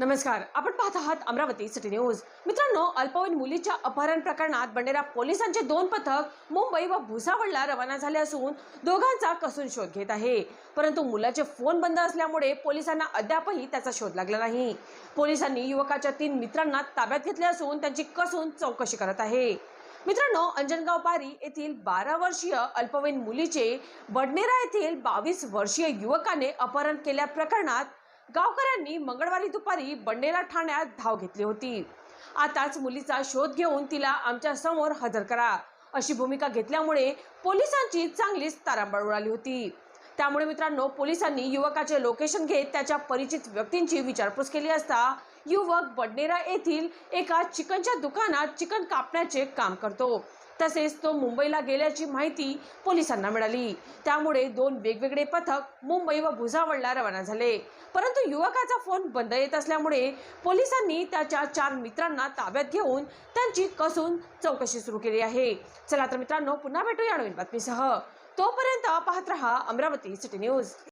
नमस्कार आपण पाहत आहात अमरावती सिटी न्यूज. मित्रांनो अल्पवयीन मुलीच्या अपहरण प्रकरणात बंडेरा पोलिसांचे दोन पथक मुंबई व भुसावळला रवाना झाले असून दोघांचा कसून शोध घेत आहे. परंतु मुलाचे फोन बंद असल्यामुळे पोलिसांना अद्यापही त्याचा शोध लागला नाही. पोलिसांनी युवकाच्या तीन मित्रांना ताब्यात घेतले असून त्यांची कसून चौकशी करत आहे. मित्रांनो अंजनगाव पारी येथील बारा वर्षीय अल्पवयीन मुलीचे बडनेरा येथील बावीस वर्षीय युवकाने अपहरण केल्या प्रकरणात गावकऱ्यांनी मंगळवारी दुपारी बंडेला ठाण्यात धाव घेतली होती. आताच मुलीचा शोध घेऊन तिला आमच्यासमोर हजर करा अशी भूमिका घेतल्यामुळे पोलिसांची चांगलीच तारांबळ उडाली होती. त्यामुळे मित्रांनो पोलिसांनी युवकाचे लोकेशन घेत त्याच्या परिचित व्यक्तींची विचारपूस केली असता युवक बडनेरा येथील एका चिकनच्या दुकानात चिकन कापण्याचे काम करतो. तसेच तो मुंबईला गेल्याची माहिती पोलिसांना मिळाली. त्यामुळे दोन वेगवेगळे पथक मुंबई व भुसावळला रवाना झाले. परंतु युवकाचा फोन बंद येत असल्यामुळे पोलिसांनी त्याच्या चार मित्रांना ताब्यात घेऊन त्यांची कसून चौकशी सुरू केली आहे. चला तर मित्रांनो पुन्हा भेटूया नवीन बातमीसह. तोपर्यंत पाहत रहा अमरावती सिटी न्यूज.